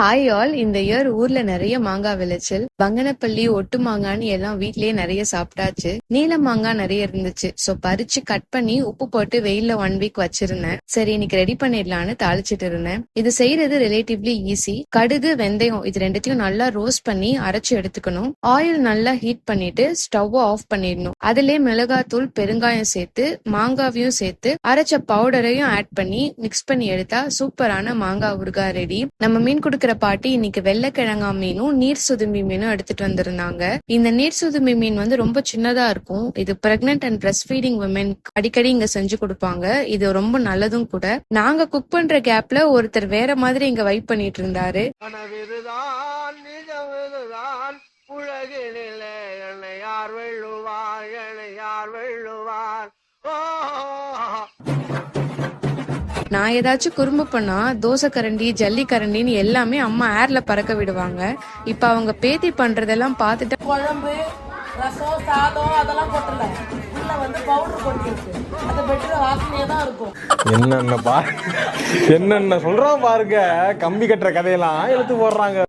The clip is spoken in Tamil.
ஹாய் ஆல் இந்த இயர் ஊர்ல நிறைய மாங்காய் விளைச்சல். பங்கனப்பள்ளி ஒட்டு மாங்கான்னு எல்லாம் வீட்லயே நிறைய சாப்பிட்டாச்சு. நீல மாங்காய் நிறைய இருந்துச்சு. சோ பறிச்சு கட் பண்ணி உப்பு போட்டு வெயில்ல ஒன் வீக் வச்சிருந்தேன். சரி இன்னைக்கு ரெடி பண்ணிடலான்னு தாளிச்சிட்டு இருந்தேன். இது செய்யறது ரிலேட்டிவ்லி ஈஸி கடுகு வெந்தயம் இது ரெண்டுத்தையும் நல்லா ரோஸ்ட் பண்ணி அரைச்சு எடுத்துக்கணும். ஆயில் நல்லா ஹீட் பண்ணிட்டு ஸ்டவ் ஆஃப் பண்ணிடணும். அதுலயே மிளகாத்தூள் பெருங்காயம் சேர்த்து மாங்காவையும் சேர்த்து அரைச்ச பவுடரையும் ஆட் பண்ணி மிக்ஸ் பண்ணி எடுத்தா சூப்பரான மாங்காய் ஊறுகாய் ரெடி நம்ம மீன் இருக்கிற பாட்டி இன்னைக்கு வெள்ளைக்கிழங்கா மீனும் நீர் சுதும்பி மீனும் எடுத்துட்டு வந்திருந்தாங்க. இந்த நீர் சுதும்பி மீன் வந்து ரொம்ப சின்னதா இருக்கும். இது pregnant and breast feeding women அடிக்கடி இங்க செஞ்சு கொடுப்பாங்க. இது ரொம்ப நல்லதும் கூட. நாங்க குக் பண்ற கேப்ல ஒருத்தர் வேற மாதிரி இங்க வைப் பண்ணிட்டு இருந்தாரு. யார் வெள்ளுவார் யார் வெள்ளுவார் ஓ நான் ஏதாச்சும் குறும்பு பண்ணா தோசை கரண்டி ஜல்லி கரண்டின்னு எல்லாமே அம்மா ஏர்ல பறக்க விடுவாங்க. இப்ப அவங்க பேத்தி பண்றதெல்லாம் பார்த்துட்டு குழம்பு ரசம் சாதம் அதெல்லாம் உள்ள வந்து பவுடர் கொட்டிருக்கு அது பெட்ரு வாசனையே தான் இருக்கும். என்னென்ன பா என்னென்ன சொல்றான் பாருங்க. கம்பி கட்டுற கதையெல்லாம் இழுத்து போடுறாங்க.